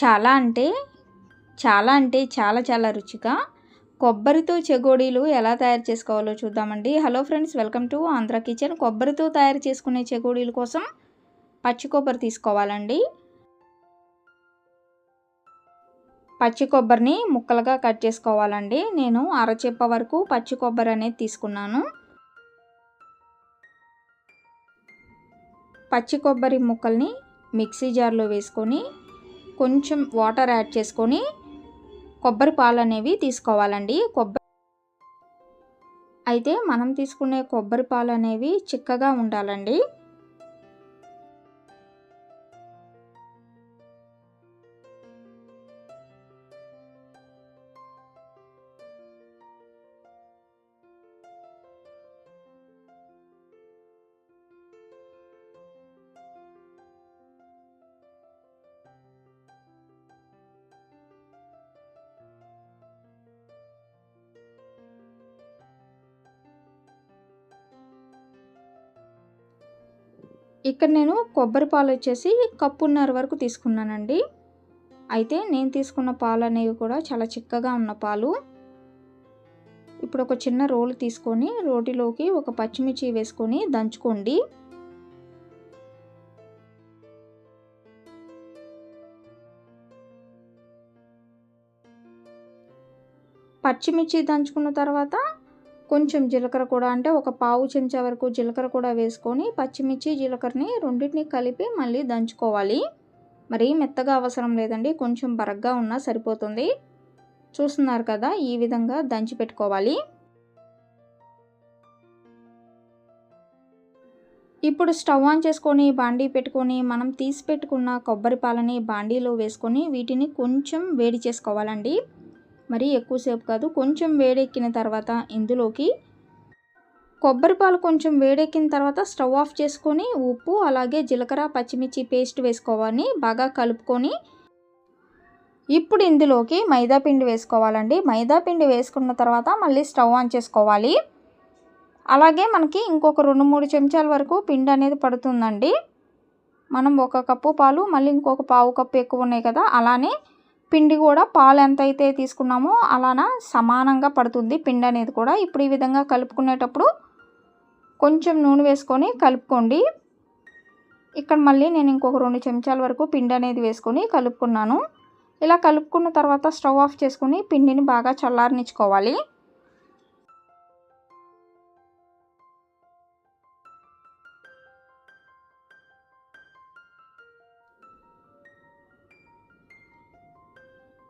చాలా అంటే చాలా అంటే చాలా చాలా రుచిగా. కొబ్బరితో చెగోడీలు ఎలా తయారు చేసుకోవాలో చూద్దామండి. Hello friends welcome to Andhra kitchen. కొబ్బరితో తయారు చేసుకునే చెగోడీల కోసం పచ్చి కొబ్బరి తీసుకోవాలండి. పచ్చి కొబ్బరిని ముక్కలుగా కట్ చేసుకోవాలండి. నేను అరచెప్ప వరకు పచ్చి కొబ్బరి అనేది తీసుకున్నాను. పచ్చి కొబ్బరి ముక్కల్ని మిక్సీ జార్లో వేసుకొని కొంచెం వాటర్ యాడ్ చేసుకొని కొబ్బరి పాలు అనేవి తీసుకోవాలండి. కొబ్బరి అయితే మనం తీసుకునే కొబ్బరి పాలు అనేవి చిక్కగా ఉండాలండి. ఇక్కడ నేను కొబ్బరి పాలు వచ్చేసి కప్పున్నర వరకు తీసుకున్నానండి. అయితే నేను తీసుకున్న పాలు అనేవి కూడా చాలా చిక్కగా ఉన్న పాలు. ఇప్పుడు ఒక చిన్న రోలు తీసుకొని రోటిలోకి ఒక పచ్చిమిర్చి వేసుకొని దంచుకోండి. పచ్చిమిర్చి దంచుకున్న తర్వాత కొంచెం జీలకర్ర కూడా అంటే ఒక పావు చెంచా వరకు జీలకర్ర కూడా వేసుకొని పచ్చిమిర్చి జీలకర్రని రెండింటిని కలిపి మళ్ళీ దంచుకోవాలి. మరీ మెత్తగా అవసరం లేదండి కొంచెం బరగ్గా ఉన్నా సరిపోతుంది. చూస్తున్నారు కదా ఈ విధంగా దంచి పెట్టుకోవాలి. ఇప్పుడు స్టవ్ ఆన్ చేసుకొని బాండీ పెట్టుకొని మనం తీసి పెట్టుకున్న కొబ్బరి పాలని బాండీలో వేసుకొని వీటిని కొంచెం వేడి చేసుకోవాలండి. మరీ ఎక్కువసేపు కాదు కొంచెం వేడెక్కిన తర్వాత ఇందులోకి కొబ్బరి పాలు కొంచెం వేడెక్కిన తర్వాత స్టవ్ ఆఫ్ చేసుకొని ఉప్పు అలాగే జీలకర్ర పచ్చిమిర్చి పేస్ట్ వేసుకోవాలని బాగా కలుపుకొని ఇప్పుడు ఇందులోకి మైదాపిండి వేసుకోవాలండి. మైదా పిండి వేసుకున్న తర్వాత మళ్ళీ స్టవ్ ఆన్ చేసుకోవాలి. అలాగే మనకి ఇంకొక రెండు మూడు చెంచాల వరకు పిండి అనేది పడుతుందండి. మనం ఒక కప్పు పాలు మళ్ళీ ఇంకొక పావు కప్పు ఎక్కువ ఉన్నాయి కదా అలానే పిండి కూడా పాలు ఎంత అయితే తీసుకున్నామో అలాన సమానంగా పడుతుంది పిండి అనేది కూడా. ఇప్పుడు ఈ విధంగా కలుపుకునేటప్పుడు కొంచెం నూనె వేసుకొని కలుపుకోండి. ఇక్కడ మళ్ళీ నేను ఇంకొక రెండు చెంచాల వరకు పిండి అనేది వేసుకొని కలుపుకున్నాను. ఇలా కలుపుకున్న తర్వాత స్టవ్ ఆఫ్ చేసుకుని పిండిని బాగా చల్లారనిచ్చుకోవాలి.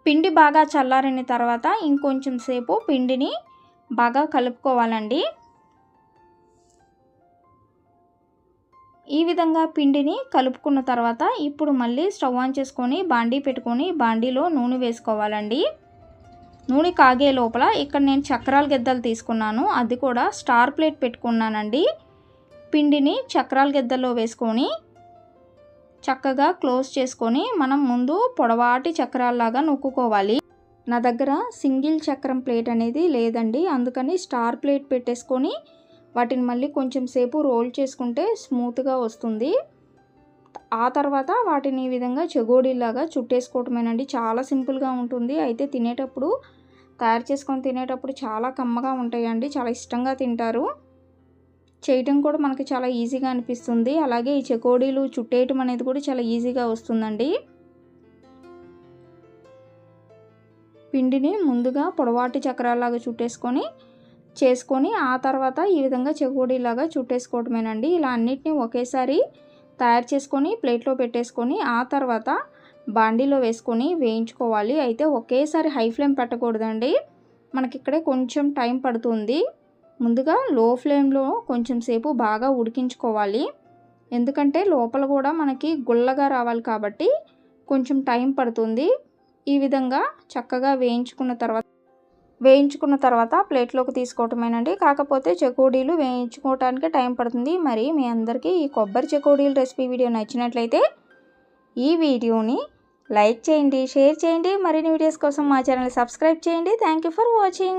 పిండి బాగా చల్లారిన తర్వాత ఇంకొంచెం సేపు పిండిని బాగా కలుపుకోవాలండి. ఈ విధంగా పిండిని కలుపుకున్న తర్వాత ఇప్పుడు మళ్ళీ స్టవ్ ఆన్ చేసుకొని బాండీ పెట్టుకొని బాండీలో నూనె వేసుకోవాలండి. నూనె కాగే లోపల ఇక్కడ నేను చక్రాల గెద్దలు తీసుకున్నాను అది కూడా స్టార్ ప్లేట్ పెట్టుకున్నానండి. పిండిని చక్రాల గెద్దల్లో వేసుకొని చక్కగా క్లోజ్ చేసుకొని మనం ముందు పొడవాటి చక్రాల్లాగా నొక్కుకోవాలి. నా దగ్గర సింగిల్ చక్రం ప్లేట్ అనేది లేదండి. అందుకని స్టార్ ప్లేట్ పెట్టేసుకొని వాటిని మళ్ళీ కొంచెం సేపు రోల్ చేసుకుంటే స్మూత్గా వస్తుంది. ఆ తర్వాత వాటిని ఈ విధంగా చెగోడీలాగా చుట్టేసుకోవటమేనండి. చాలా సింపుల్గా ఉంటుంది. అయితే తినేటప్పుడు తయారు చేసుకొని తినేటప్పుడు చాలా కమ్మగా ఉంటాయండి. చాలా ఇష్టంగా తింటారు. చేయటం కూడా మనకి చాలా ఈజీగా అనిపిస్తుంది. అలాగే ఈ చెకోడీలు చుట్టేయటం అనేది కూడా చాలా ఈజీగా వస్తుందండి. పిండిని ముందుగా పొడవాటి చక్రాలాగా చుట్టేసుకొని చేసుకొని ఆ తర్వాత ఈ విధంగా చెకోడీలాగా చుట్టేసుకోవటమేనండి. ఇలా అన్నిటినీ ఒకేసారి తయారు చేసుకొని ప్లేట్లో పెట్టేసుకొని ఆ తర్వాత బాండీలో వేసుకొని వేయించుకోవాలి. అయితే ఒకేసారి హై ఫ్లేమ్ పెట్టకూడదండి. మనకి ఇక్కడే కొంచెం టైం పడుతుంది. ముందుగా లో ఫ్లేమ్లో కొంచెం సేపు బాగా ఉడికించుకోవాలి. ఎందుకంటే లోపల కూడా మనకి గుల్లగా రావాలి కాబట్టి కొంచెం టైం పడుతుంది. ఈ విధంగా చక్కగా వేయించుకున్న తర్వాత వేయించుకున్న తర్వాత ప్లేట్లోకి తీసుకోవటమేనండి. కాకపోతే చెకోడీలు వేయించుకోవటానికి టైం పడుతుంది. మరి మీ అందరికీ ఈ కొబ్బరి చెకోడీలు రెసిపీ వీడియో నచ్చినట్లయితే ఈ వీడియోని లైక్ చేయండి షేర్ చేయండి. మరిన్ని వీడియోస్ కోసం మా ఛానల్ సబ్స్క్రైబ్ చేయండి. Thank for watching.